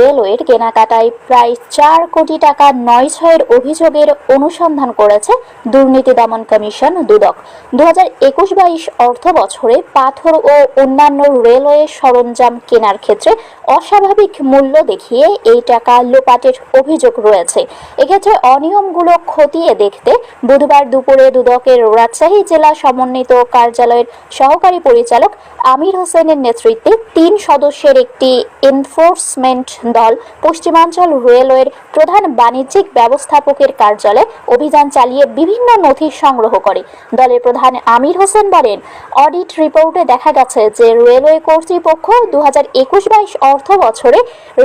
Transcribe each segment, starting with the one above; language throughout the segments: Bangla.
রেলওয়ের কেনাকাটায় প্রায় চার কোটি টাকা নয় ছয়ের অভিযোগের অনুসন্ধান করেছে দুর্নীতি দমন কমিশন দুদক। দু হাজার একুশ বাইশ অর্থ বছরে পাথর ও অন্যান্য রেলওয়ে সরঞ্জাম কেনার ক্ষেত্রে অস্বাভাবিক মূল্য দেখিয়ে এই টাকা লোপাটের অভিযোগ রয়েছে। এক্ষেত্রে অনিয়মগুলো খতিয়ে দেখতে বুধবার দুপুরে দুদকের রাজশাহী জেলা সমন্বিত কার্যালয়ের সহকারী পরিচালক আমির হোসেনের নেতৃত্বে তিন সদস্যের একটি এনফোর্সমেন্ট দল, পশ্চিমাঞ্চল রেলওয়ের প্রধান বাণিজ্যিক ব্যবস্থাপকের কার্যালয়ে অভিযান চালিয়ে বিভিন্ন নথি সংগ্রহ করে। দলের প্রধান আমির হোসেন বলেন, অডিট রিপোর্টে দেখা গেছে যে রেলওয়ে কর্তৃপক্ষ দু হাজার একুশ বাইশ অর্থ বছরে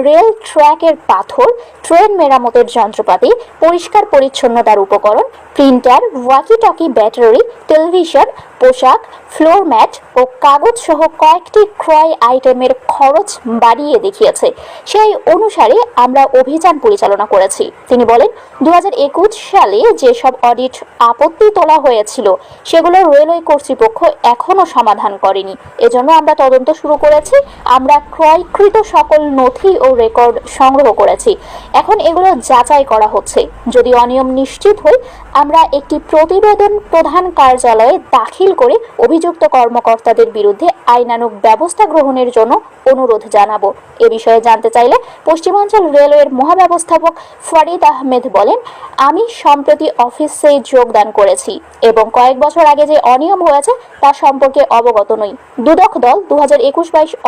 রেল ট্র্যাকের পাথর, ট্রেন মেরামতের যন্ত্রপাতি, পরিষ্কার পরিচ্ছন্নতার উপকরণ, printer walkie talkie battery, television পোশাক ফ্লোর ম্যাট ও কাগজ সহ কয়েকটি ক্রয় আইটেমের খরচ বাড়িয়ে দেখিয়েছে। সেই অনুসারে আমরা অভিযান পরিচালনা করেছি। তিনি বলেন দুই হাজার একুশ সালে যেসব অডিট আপত্তি তোলা হয়েছিল, সেগুলো রেলওয়ে কর্তৃপক্ষ এখনও সমাধান করেনি। এজন্য আমরা তদন্ত শুরু করেছি। আমরা ক্রয়কৃত সকল নথি ও রেকর্ড সংগ্রহ করেছি। এখন এগুলো যাচাই করা হচ্ছে। যদি অনিয়ম নিশ্চিত হয়, আমরা একটি প্রতিবেদন প্রধান কার্যালয়ে দাখিল করে অভিযুক্ত কর্মকর্তাদের বিরুদ্ধে আইনানুগ ব্যবস্থা গ্রহণের জন্য অনুরোধ জানাব। এ বিষয়ে জানতে চাইলে পশ্চিমাঞ্চল রেলওয়ের মহাব্যবস্থাপক ফরিদ আহমেদ বলেন, আমি সম্প্রতি অফিসে যোগদান করেছি এবং কয়েক বছর আগে যে অনিয়ম হয়েছে তা সম্পর্কে অবগত নই। দুদক দল দু হাজার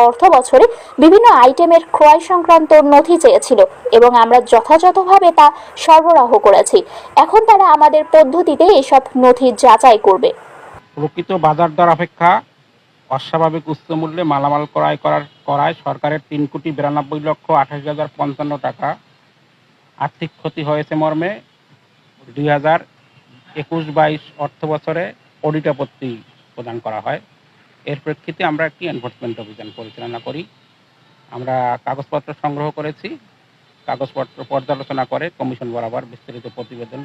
অর্থ বছরে বিভিন্ন আইটেমের ক্রয় সংক্রান্ত নথি চেয়েছিল এবং আমরা যথাযথভাবে তা সরবরাহ করেছি। এখন তারা আমাদের পদ্ধতিতে এসব নথি যাচাই করবে। প্রকৃত বাজার দর অপেক্ষা অস্বাভাবিক উচ্চ মূল্যে মালামাল ক্রয় করার করায় সরকারের তিন কোটি বিরানব্বই লক্ষ আঠাশ হাজার পঞ্চান্ন টাকা আর্থিক ক্ষতি হয়েছে মর্মে দুই হাজার একুশ বাইশ অর্থ বছরে অডিট আপত্তি প্রদান করা হয়। এর প্রেক্ষিতে আমরা একটি এনফোর্সমেন্ট অভিযান পরিচালনা করি। আমরা কাগজপত্র সংগ্রহ করেছি। কাগজপত্র পর্যালোচনা করে কমিশন বরাবর বিস্তারিত প্রতিবেদন